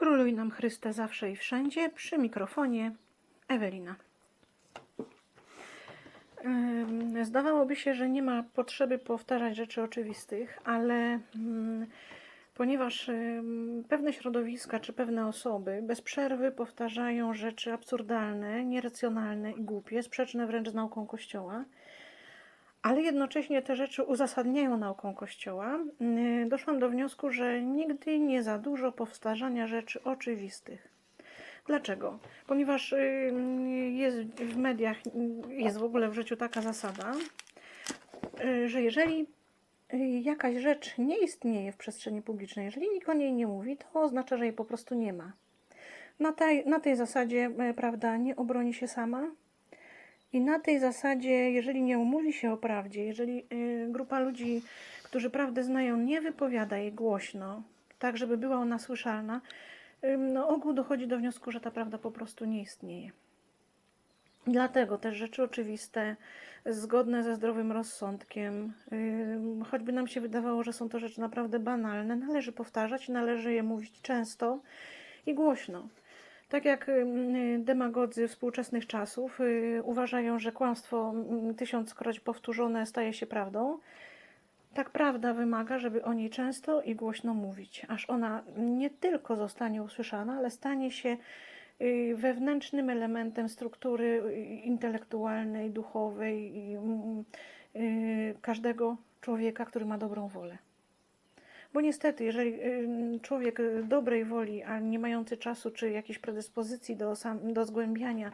Króluj nam Chryste zawsze i wszędzie. Przy mikrofonie Ewelina. Zdawałoby się, że nie ma potrzeby powtarzać rzeczy oczywistych, ale mm, ponieważ pewne środowiska czy pewne osoby bez przerwy powtarzają rzeczy absurdalne, nieracjonalne i głupie, sprzeczne wręcz z nauką Kościoła, ale jednocześnie te rzeczy uzasadniają nauką Kościoła, yy, doszłam do wniosku, że nigdy nie za dużo powtarzania rzeczy oczywistych. Dlaczego? Ponieważ yy, jest w mediach, jest w ogóle w życiu taka zasada, yy, że jeżeli jakaś rzecz nie istnieje w przestrzeni publicznej, jeżeli nikt o niej nie mówi, to oznacza, że jej po prostu nie ma. Na tej, na tej zasadzie prawda nie obroni się sama, i na tej zasadzie, jeżeli nie umówi się o prawdzie, jeżeli y, grupa ludzi, którzy prawdę znają, nie wypowiada jej głośno, tak żeby była ona słyszalna, no ogół dochodzi do wniosku, że ta prawda po prostu nie istnieje. Dlatego też rzeczy oczywiste, zgodne ze zdrowym rozsądkiem, choćby nam się wydawało, że są to rzeczy naprawdę banalne, należy powtarzać, należy je mówić często i głośno. Tak jak y, demagodzy współczesnych czasów y, uważają, że kłamstwo y, tysiąckroć powtórzone staje się prawdą, tak prawda wymaga, żeby o niej często i głośno mówić, aż ona nie tylko zostanie usłyszana, ale stanie się y, wewnętrznym elementem struktury y, intelektualnej, duchowej mm, każdego człowieka, który ma dobrą wolę. Bo niestety, jeżeli y, człowiek dobrej woli, a nie mający czasu czy jakiejś predyspozycji do, sam, do zgłębiania,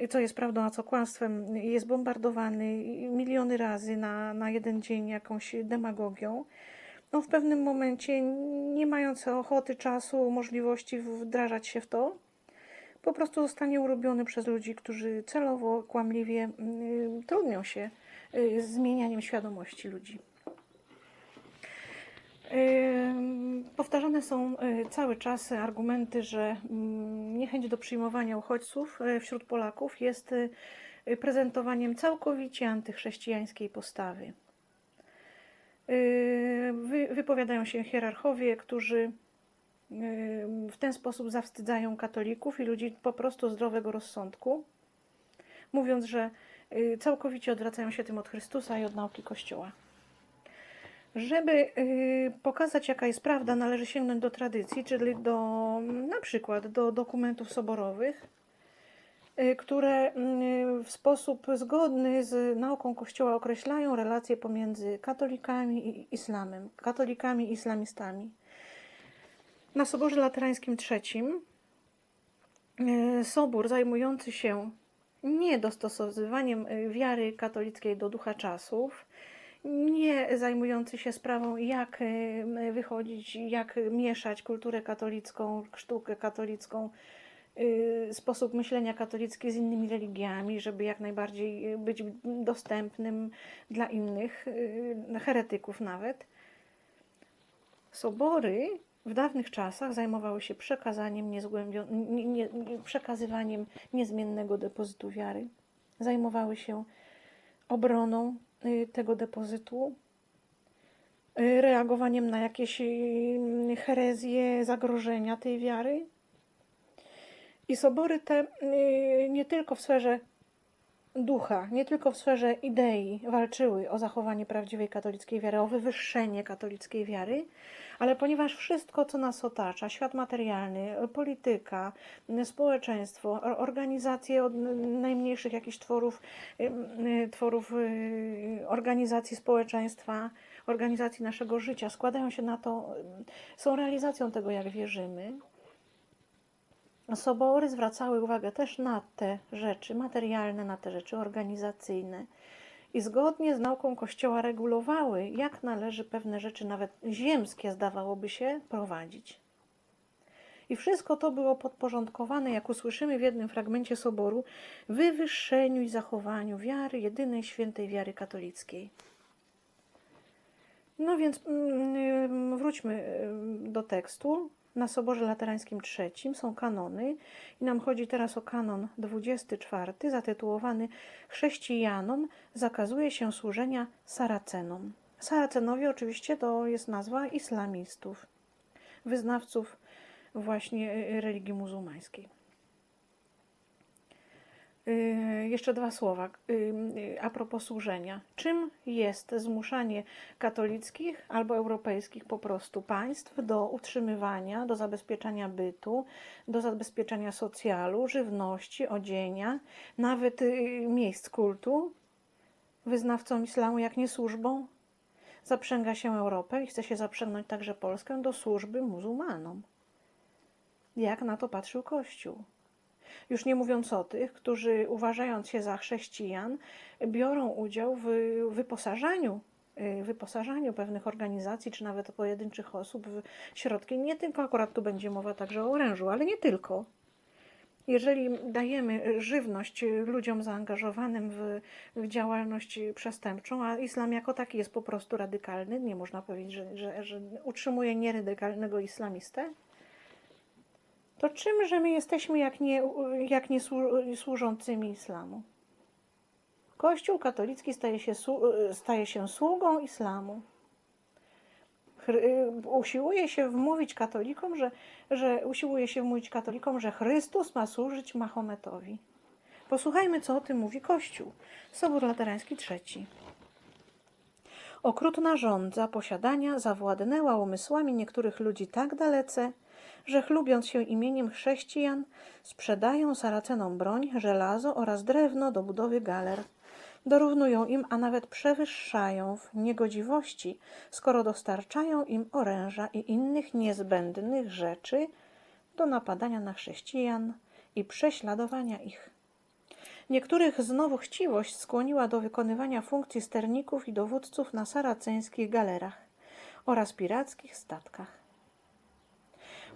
y, co jest prawdą, a co kłamstwem, jest bombardowany miliony razy na, na jeden dzień jakąś demagogią, no w pewnym momencie, nie mając ochoty, czasu, możliwości wdrażać się w to, po prostu zostanie urobiony przez ludzi, którzy celowo, kłamliwie y, trudnią się y, zmienianiem świadomości ludzi. Powtarzane są y, cały czas argumenty, że mm, niechęć do przyjmowania uchodźców y, wśród Polaków jest y, prezentowaniem całkowicie antychrześcijańskiej postawy. Wy, wypowiadają się hierarchowie, którzy w ten sposób zawstydzają katolików i ludzi po prostu zdrowego rozsądku, mówiąc, że całkowicie odwracają się tym od Chrystusa i od nauki Kościoła. Żeby y, pokazać, jaka jest prawda, należy sięgnąć do tradycji, czyli do na przykład do dokumentów soborowych, y, które y, w sposób zgodny z nauką Kościoła określają relacje pomiędzy katolikami i islamem, katolikami i islamistami. Na Soborze Laterańskim III Sobór zajmujący się nie dostosowywaniem y, wiary katolickiej do ducha czasów, nie zajmujący się sprawą, jak y, wychodzić, jak mieszać kulturę katolicką, sztukę katolicką, y, sposób myślenia katolicki z innymi religiami, żeby jak najbardziej y, być dostępnym dla innych, heretyków nawet. Sobory w dawnych czasach zajmowały się przekazaniem niezgłębio- nie, nie, nie, przekazywaniem niezmiennego depozytu wiary. Zajmowały się obroną tego depozytu, y, reagowaniem na jakieś y, herezje, zagrożenia tej wiary. I sobory te y, nie tylko w sferze ducha, nie tylko w sferze idei walczyły o zachowanie prawdziwej katolickiej wiary, o wywyższenie katolickiej wiary, ale ponieważ wszystko, co nas otacza, świat materialny, polityka, społeczeństwo, organizacje od najmniejszych jakichś tworów, y, tworów y, organizacji społeczeństwa, organizacji naszego życia, składają się na to, y, są realizacją tego, jak wierzymy, Sobory zwracały uwagę też na te rzeczy materialne, na te rzeczy organizacyjne i zgodnie z nauką Kościoła regulowały, jak należy pewne rzeczy, nawet ziemskie, zdawałoby się, prowadzić. I wszystko to było podporządkowane, jak usłyszymy w jednym fragmencie soboru, wywyższeniu i zachowaniu wiary, jedynej świętej wiary katolickiej. No więc mm, wróćmy ym, do tekstu. Na Soborze Laterańskim III są kanony i nam chodzi teraz o kanon 24 zatytułowany Chrześcijanom zakazuje się służenia Saracenom. Saracenowie oczywiście to jest nazwa islamistów, wyznawców właśnie y, religii muzułmańskiej. Y, Jeszcze dwa słowa y, y, a propos służenia. Czym jest zmuszanie katolickich albo europejskich po prostu państw do utrzymywania, do zabezpieczania bytu, do zabezpieczania socjalu, żywności, odzienia, nawet miejsc kultu wyznawcom islamu, jak nie służbą? Zaprzęga się Europę i chce się zaprzęgnąć także Polskę do służby muzułmanom. Jak na to patrzył Kościół? Już nie mówiąc o tych, którzy uważając się za chrześcijan, biorą udział w wyposażaniu, y, wyposażaniu pewnych organizacji, czy nawet pojedynczych osób w środki. Nie tylko akurat tu będzie mowa także o orężu, ale nie tylko. Jeżeli dajemy żywność ludziom zaangażowanym w, w działalność przestępczą, a islam jako taki jest po prostu radykalny, nie można powiedzieć, że, że, że utrzymuje nieradykalnego islamistę, to czymże my jesteśmy, jak nie, jak nie słu- służącymi islamu? Kościół katolicki staje się, staje się sługą islamu. Usiłuje się wmówić katolikom, że, że usiłuje się wmówić katolikom, że Chrystus ma służyć Mahometowi. Posłuchajmy, co o tym mówi Kościół. Sobór Laterański III. Okrutna żądza posiadania zawładnęła umysłami niektórych ludzi tak dalece, że chlubiąc się imieniem chrześcijan, sprzedają Saracenom broń, żelazo oraz drewno do budowy galer. Dorównują im, a nawet przewyższają w niegodziwości, skoro dostarczają im oręża i innych niezbędnych rzeczy do napadania na chrześcijan i prześladowania ich. Niektórych znowu chciwość skłoniła do wykonywania funkcji sterników i dowódców na saraceńskich galerach oraz pirackich statkach.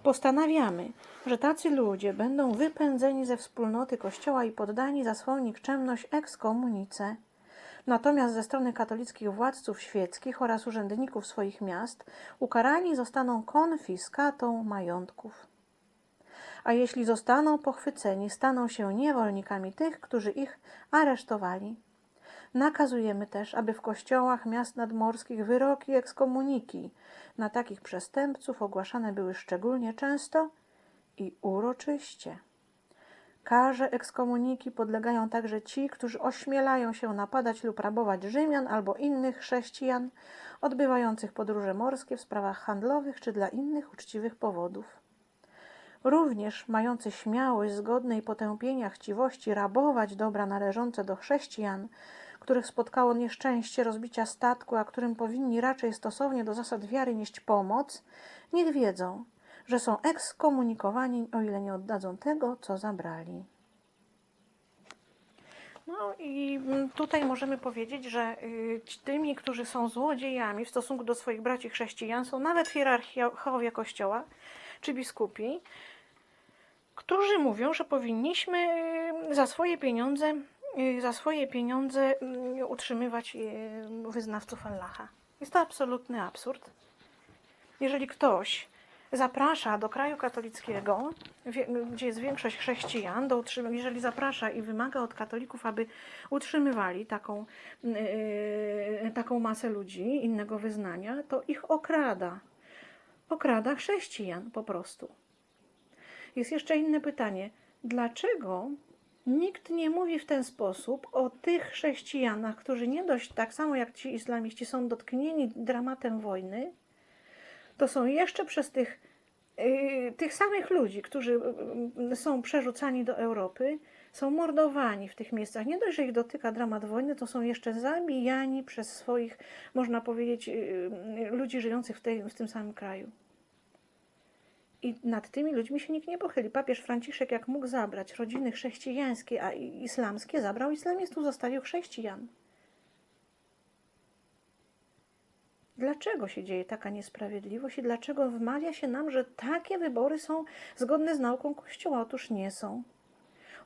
Postanawiamy, że tacy ludzie będą wypędzeni ze wspólnoty Kościoła i poddani za swą nikczemność ekskomunice. Natomiast ze strony katolickich władców świeckich oraz urzędników swoich miast ukarani zostaną konfiskatą majątków. A jeśli zostaną pochwyceni, staną się niewolnikami tych, którzy ich aresztowali. Nakazujemy też, aby w kościołach miast nadmorskich wyroki ekskomuniki na takich przestępców ogłaszane były szczególnie często i uroczyście. Karze ekskomuniki podlegają także ci, którzy ośmielają się napadać lub rabować Rzymian albo innych chrześcijan odbywających podróże morskie w sprawach handlowych czy dla innych uczciwych powodów. Również mający śmiałość zgodnej potępienia chciwości rabować dobra należące do chrześcijan, których spotkało nieszczęście rozbicia statku, a którym powinni raczej stosownie do zasad wiary nieść pomoc, niech wiedzą, że są ekskomunikowani, o ile nie oddadzą tego, co zabrali. No i tutaj możemy powiedzieć, że y, tymi, którzy są złodziejami w stosunku do swoich braci chrześcijan, są nawet hierarchowie kościoła czy biskupi, którzy mówią, że powinniśmy y, za swoje pieniądze, za swoje pieniądze y, utrzymywać y, wyznawców Allaha. Jest to absolutny absurd. Jeżeli ktoś zaprasza do kraju katolickiego, gdzie jest większość chrześcijan, do utrzym- jeżeli zaprasza i wymaga od katolików, aby utrzymywali taką, yy, taką masę ludzi innego wyznania, to ich okrada. Okrada chrześcijan po prostu. Jest jeszcze inne pytanie. Dlaczego nikt nie mówi w ten sposób o tych chrześcijanach, którzy nie dość tak samo jak ci islamiści są dotknieni dramatem wojny, to są jeszcze przez tych, yy, tych samych ludzi, którzy yy, są przerzucani do Europy, są mordowani w tych miejscach. Nie dość, że ich dotyka dramat wojny, to są jeszcze zabijani przez swoich, można powiedzieć, yy, ludzi żyjących w, tej, w tym samym kraju. I nad tymi ludźmi się nikt nie pochyli. Papież Franciszek, jak mógł zabrać rodziny chrześcijańskie, a islamskie, zabrał islamistów, zostawił chrześcijan. Dlaczego się dzieje taka niesprawiedliwość i dlaczego wmawia się nam, że takie wybory są zgodne z nauką Kościoła? Otóż nie są.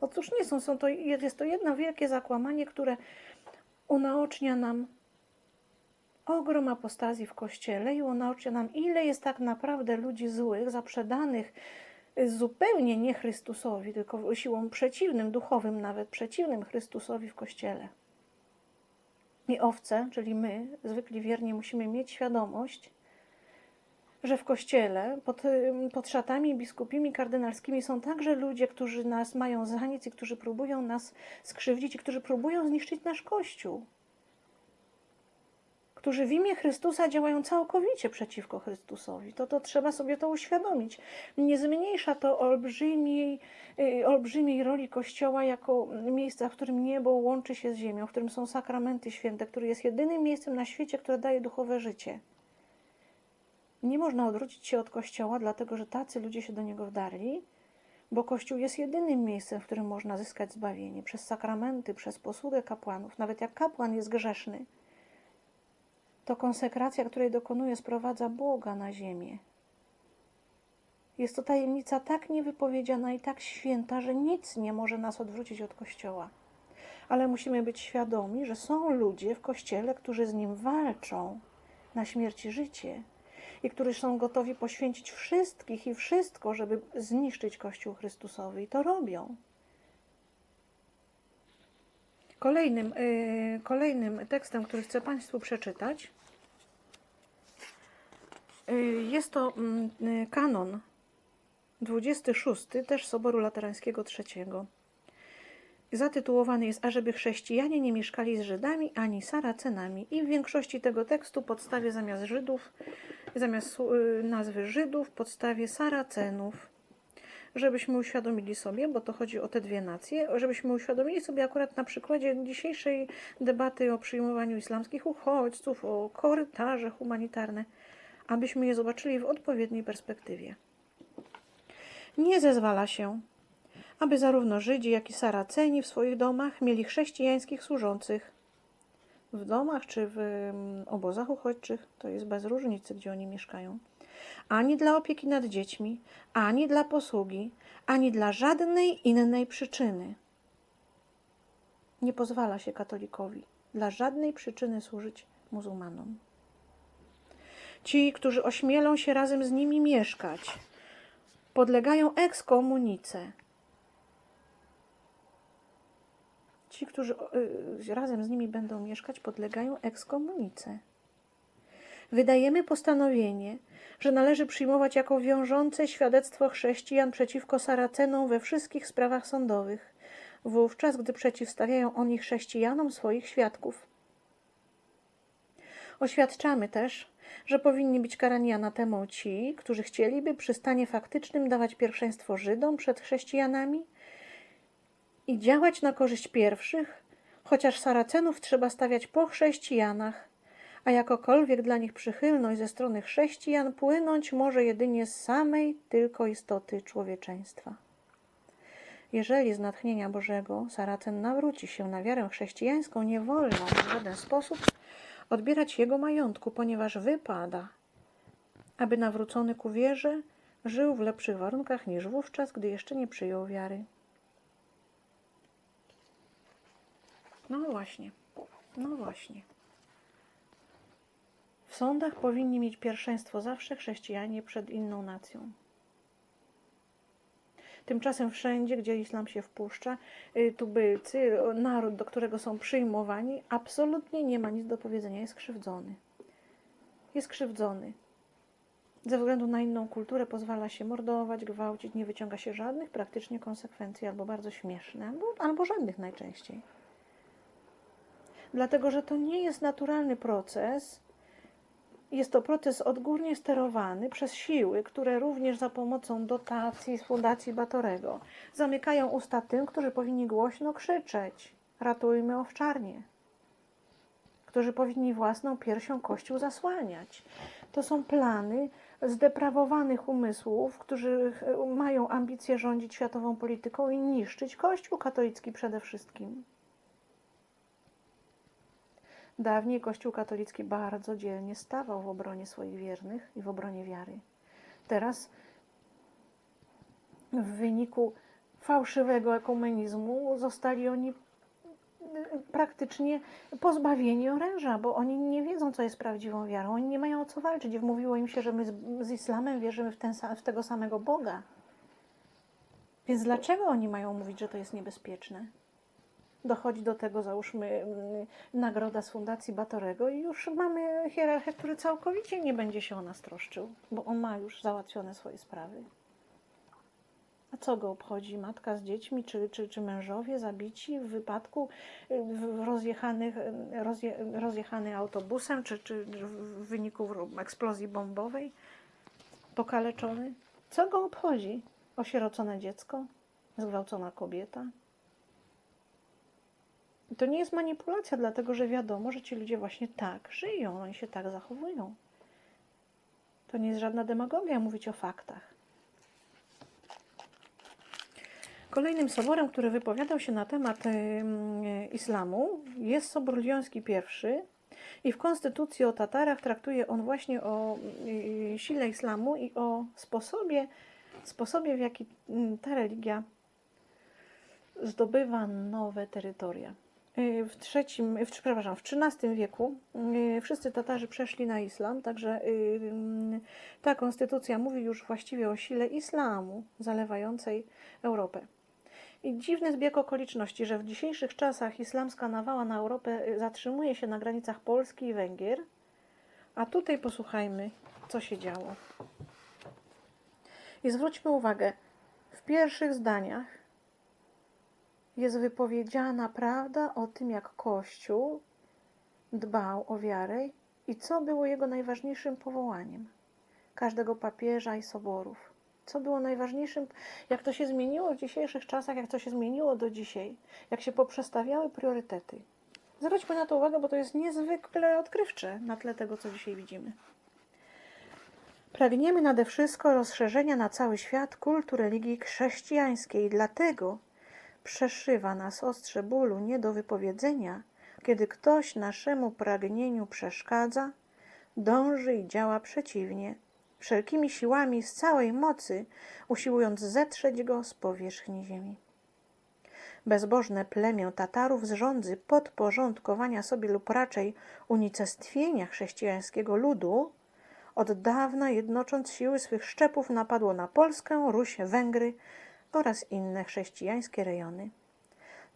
Otóż nie są. są to, jest to jedno wielkie zakłamanie, które unaocznia nam ogrom apostazji w Kościele i unaocznia nam, ile jest tak naprawdę ludzi złych, zaprzedanych zupełnie nie Chrystusowi, tylko siłą przeciwnym, duchowym nawet, przeciwnym Chrystusowi w Kościele. I owce, czyli my, zwykli wierni, musimy mieć świadomość, że w kościele pod, ym, pod szatami biskupimi, kardynalskimi są także ludzie, którzy nas mają za nic i którzy próbują nas skrzywdzić i którzy próbują zniszczyć nasz kościół. Którzy w imię Chrystusa działają całkowicie przeciwko Chrystusowi. To, to trzeba sobie to uświadomić. Nie zmniejsza to olbrzymiej, y, olbrzymiej roli Kościoła jako miejsca, w którym niebo łączy się z ziemią, w którym są sakramenty święte, który jest jedynym miejscem na świecie, które daje duchowe życie. Nie można odwrócić się od Kościoła, dlatego że tacy ludzie się do niego wdarli, bo Kościół jest jedynym miejscem, w którym można zyskać zbawienie przez sakramenty, przez posługę kapłanów. Nawet jak kapłan jest grzeszny, to konsekracja, której dokonuje, sprowadza Boga na ziemię. Jest to tajemnica tak niewypowiedziana i tak święta, że nic nie może nas odwrócić od Kościoła. Ale musimy być świadomi, że są ludzie w Kościele, którzy z nim walczą na śmierć i życie i którzy są gotowi poświęcić wszystkich i wszystko, żeby zniszczyć Kościół Chrystusowy. I to robią. Kolejnym, yy, kolejnym tekstem, który chcę Państwu przeczytać, yy, jest to yy, kanon 26, też Soboru Laterańskiego III. Zatytułowany jest Ażeby chrześcijanie nie mieszkali z Żydami ani Saracenami. I w większości tego tekstu podstawie zamiast Żydów, zamiast yy, nazwy Żydów, podstawie Saracenów żebyśmy uświadomili sobie, bo to chodzi o te dwie nacje, żebyśmy uświadomili sobie akurat na przykładzie dzisiejszej debaty o przyjmowaniu islamskich uchodźców, o korytarze humanitarne, abyśmy je zobaczyli w odpowiedniej perspektywie. Nie zezwala się, aby zarówno Żydzi, jak i Saraceni w swoich domach mieli chrześcijańskich służących. W domach czy w mm, obozach uchodźczych to jest bez różnicy, gdzie oni mieszkają ani dla opieki nad dziećmi, ani dla posługi, ani dla żadnej innej przyczyny. Nie pozwala się katolikowi dla żadnej przyczyny służyć muzułmanom. Ci, którzy ośmielą się razem z nimi mieszkać, podlegają ekskomunice. Ci, którzy y, razem z nimi będą mieszkać, podlegają ekskomunice. Wydajemy postanowienie, że należy przyjmować jako wiążące świadectwo chrześcijan przeciwko Saracenom we wszystkich sprawach sądowych, wówczas gdy przeciwstawiają oni chrześcijanom swoich świadków. Oświadczamy też, że powinni być karani anatemą ci, którzy chcieliby przy stanie faktycznym dawać pierwszeństwo Żydom przed chrześcijanami i działać na korzyść pierwszych, chociaż Saracenów trzeba stawiać po chrześcijanach, a jakokolwiek dla nich przychylność ze strony chrześcijan płynąć może jedynie z samej tylko istoty człowieczeństwa. Jeżeli z natchnienia Bożego Saracen nawróci się na wiarę chrześcijańską, nie wolno w żaden sposób odbierać jego majątku, ponieważ wypada, aby nawrócony ku wierze żył w lepszych warunkach niż wówczas, gdy jeszcze nie przyjął wiary. No właśnie, no właśnie. W sądach powinni mieć pierwszeństwo zawsze chrześcijanie przed inną nacją. Tymczasem wszędzie, gdzie islam się wpuszcza, y, tubylcy, naród, do którego są przyjmowani, absolutnie nie ma nic do powiedzenia, jest krzywdzony. Jest krzywdzony. Ze względu na inną kulturę pozwala się mordować, gwałcić, nie wyciąga się żadnych praktycznie konsekwencji, albo bardzo śmieszne, albo, albo żadnych najczęściej. Dlatego, że to nie jest naturalny proces, jest to proces odgórnie sterowany przez siły, które również za pomocą dotacji z Fundacji Batorego zamykają usta tym, którzy powinni głośno krzyczeć: Ratujmy owczarnie, którzy powinni własną piersią Kościół zasłaniać. To są plany zdeprawowanych umysłów, którzy mają ambicje rządzić światową polityką i niszczyć Kościół katolicki przede wszystkim. Dawniej Kościół katolicki bardzo dzielnie stawał w obronie swoich wiernych i w obronie wiary. Teraz w wyniku fałszywego ekumenizmu zostali oni y, praktycznie pozbawieni oręża, bo oni nie wiedzą, co jest prawdziwą wiarą. Oni nie mają o co walczyć. Mówiło im się, że my z, islamem wierzymy w, ten, w tego samego Boga. Więc dlaczego oni mają mówić, że to jest niebezpieczne? Dochodzi do tego, załóżmy, mm, nagroda z Fundacji Batorego i już mamy hierarchię, który całkowicie nie będzie się o nas troszczył, bo on ma już załatwione swoje sprawy. A co go obchodzi matka z dziećmi, czy, czy, czy mężowie zabici w wypadku y, w rozjechanych, y, rozje, rozjechany autobusem, czy, czy w wyniku eksplozji bombowej, pokaleczony? Co go obchodzi? Osierocone dziecko? Zgwałcona kobieta? To nie jest manipulacja, dlatego że wiadomo, że ci ludzie właśnie tak żyją, oni się tak zachowują. To nie jest żadna demagogia mówić o faktach. Kolejnym soborem, który wypowiadał się na temat em, islamu, jest Sobór Lioński I. I w konstytucji o Tatarach traktuje on właśnie o y, sile islamu i o sposobie, sposobie w jaki ta religia zdobywa nowe terytoria. Y, W trzecim, w, przepraszam, w XIII wieku y, wszyscy Tatarzy przeszli na islam, także y, ta konstytucja mówi już właściwie o sile islamu zalewającej Europę. I dziwny zbieg okoliczności, że w dzisiejszych czasach islamska nawała na Europę y, zatrzymuje się na granicach Polski i Węgier, a tutaj posłuchajmy, co się działo. I zwróćmy uwagę, w pierwszych zdaniach jest wypowiedziana prawda o tym, jak Kościół dbał o wiarę i co było jego najważniejszym powołaniem każdego papieża i soborów. Co było najważniejszym, jak to się zmieniło w dzisiejszych czasach, jak to się zmieniło do dzisiaj, jak się poprzestawiały priorytety. Zwróćmy na to uwagę, bo to jest niezwykle odkrywcze na tle tego, co dzisiaj widzimy. Pragniemy nade wszystko rozszerzenia na cały świat kultu religii chrześcijańskiej, dlatego przeszywa nas ostrze bólu nie do wypowiedzenia, kiedy ktoś naszemu pragnieniu przeszkadza, dąży i działa przeciwnie, wszelkimi siłami z całej mocy, usiłując zetrzeć go z powierzchni ziemi. Bezbożne plemię Tatarów z rządzy podporządkowania sobie lub raczej unicestwienia chrześcijańskiego ludu, od dawna jednocząc siły swych szczepów napadło na Polskę, Ruś, Węgry oraz inne chrześcijańskie rejony.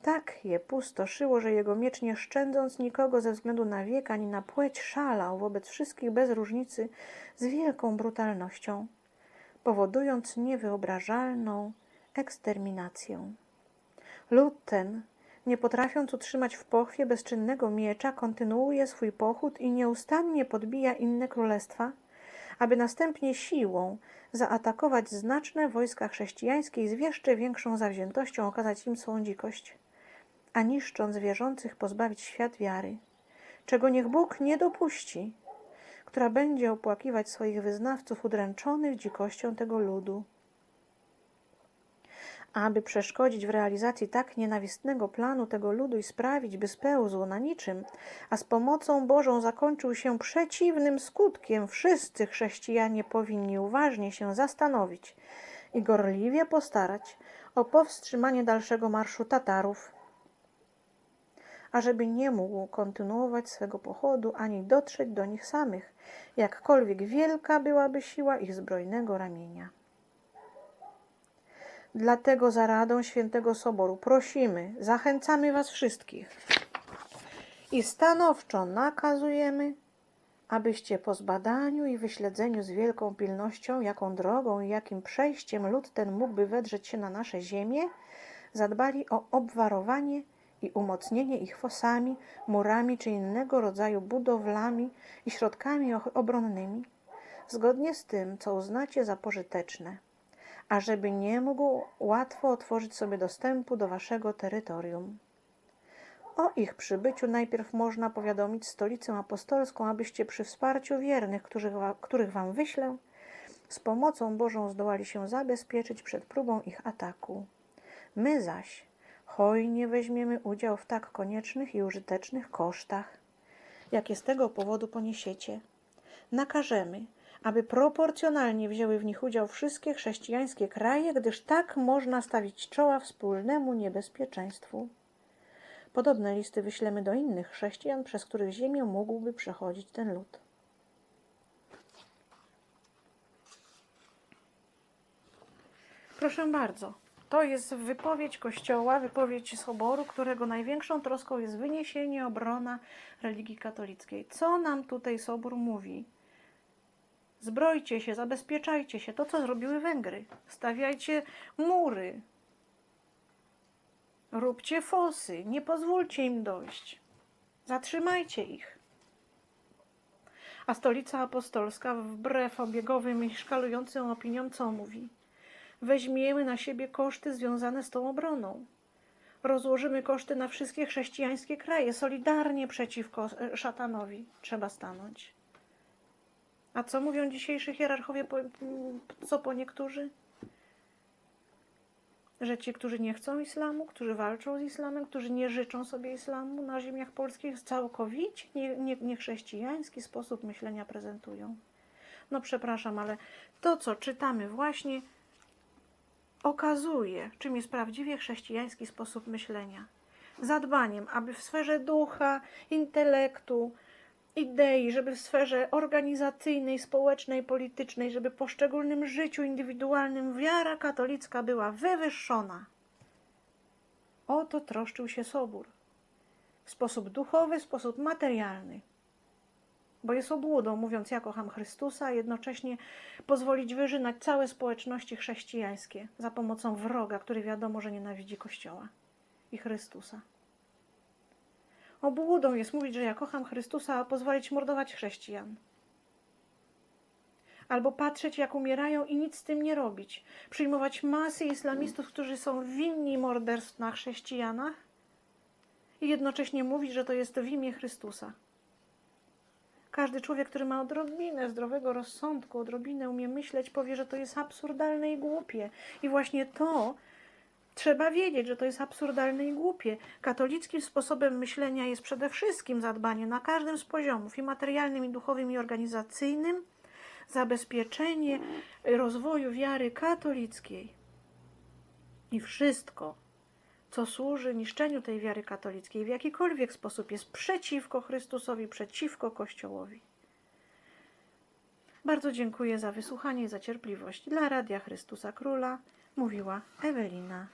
Tak je pustoszyło, że jego miecz nie szczędząc nikogo ze względu na wiek ani na płeć szalał wobec wszystkich bez różnicy z wielką brutalnością, powodując niewyobrażalną eksterminację. Lud ten, nie potrafiąc utrzymać w pochwie bezczynnego miecza, kontynuuje swój pochód i nieustannie podbija inne królestwa, aby następnie siłą zaatakować znaczne wojska chrześcijańskie i z jeszcze większą zawziętością okazać im swą dzikość, a niszcząc wierzących pozbawić świat wiary, czego niech Bóg nie dopuści, która będzie opłakiwać swoich wyznawców udręczonych dzikością tego ludu. Aby przeszkodzić w realizacji tak nienawistnego planu tego ludu i sprawić, by spełzł na niczym, a z pomocą Bożą zakończył się przeciwnym skutkiem, wszyscy chrześcijanie powinni uważnie się zastanowić i gorliwie postarać o powstrzymanie dalszego marszu Tatarów, ażeby nie mógł kontynuować swego pochodu ani dotrzeć do nich samych, jakkolwiek wielka byłaby siła ich zbrojnego ramienia. Dlatego za radą Świętego Soboru prosimy, zachęcamy Was wszystkich. I stanowczo nakazujemy, abyście po zbadaniu i wyśledzeniu z wielką pilnością, jaką drogą i jakim przejściem lud ten mógłby wedrzeć się na nasze ziemię, zadbali o obwarowanie i umocnienie ich fosami, murami czy innego rodzaju budowlami i środkami obronnymi, zgodnie z tym, co uznacie za pożyteczne ażeby nie mógł łatwo otworzyć sobie dostępu do waszego terytorium. O ich przybyciu najpierw można powiadomić stolicę apostolską, abyście przy wsparciu wiernych, których, wa- których wam wyślę, z pomocą Bożą zdołali się zabezpieczyć przed próbą ich ataku. My zaś hojnie weźmiemy udział w tak koniecznych i użytecznych kosztach, jakie z tego powodu poniesiecie. Nakażemy, aby proporcjonalnie wzięły w nich udział wszystkie chrześcijańskie kraje, gdyż tak można stawić czoła wspólnemu niebezpieczeństwu. Podobne listy wyślemy do innych chrześcijan, przez których ziemię mógłby przechodzić ten lud. Proszę bardzo. To jest wypowiedź Kościoła, wypowiedź Soboru, którego największą troską jest wyniesienie, obrona religii katolickiej. Co nam tutaj Sobór mówi? Zbrojcie się, zabezpieczajcie się. To, co zrobiły Węgry. Stawiajcie mury. Róbcie fosy. Nie pozwólcie im dojść. Zatrzymajcie ich. A stolica apostolska, wbrew obiegowym i szkalującym opiniom, co mówi? Weźmiemy na siebie koszty związane z tą obroną. Rozłożymy koszty na wszystkie chrześcijańskie kraje. Solidarnie przeciwko e, szatanowi trzeba stanąć. A co mówią dzisiejsi hierarchowie, co po niektórzy? Że ci, którzy nie chcą islamu, którzy walczą z islamem, którzy nie życzą sobie islamu na ziemiach polskich, całkowicie nie, nie, niechrześcijański sposób myślenia prezentują. No przepraszam, ale to, co czytamy właśnie, okazuje, czym jest prawdziwie chrześcijański sposób myślenia. Zadbaniem, aby w sferze ducha, intelektu, idei, żeby w sferze organizacyjnej, społecznej, politycznej, żeby w poszczególnym życiu indywidualnym wiara katolicka była wywyższona. O to troszczył się Sobór. W sposób duchowy, w sposób materialny. Bo jest obłudą, mówiąc ja kocham Chrystusa, a jednocześnie pozwolić wyżynać całe społeczności chrześcijańskie za pomocą wroga, który wiadomo, że nienawidzi Kościoła i Chrystusa. Obłudą jest mówić, że ja kocham Chrystusa, a pozwolić mordować chrześcijan. Albo patrzeć, jak umierają i nic z tym nie robić. Przyjmować masy islamistów, którzy są winni morderstw na chrześcijanach i jednocześnie mówić, że to jest w imię Chrystusa. Każdy człowiek, który ma odrobinę zdrowego rozsądku, odrobinę umie myśleć, powie, że to jest absurdalne i głupie. I właśnie to trzeba wiedzieć, że to jest absurdalne i głupie. Katolickim sposobem myślenia jest przede wszystkim zadbanie na każdym z poziomów, i materialnym, i duchowym, i organizacyjnym, zabezpieczenie rozwoju wiary katolickiej. I wszystko, co służy niszczeniu tej wiary katolickiej w jakikolwiek sposób jest przeciwko Chrystusowi, przeciwko Kościołowi. Bardzo dziękuję za wysłuchanie i za cierpliwość. Dla Radia Chrystusa Króla mówiła Ewelina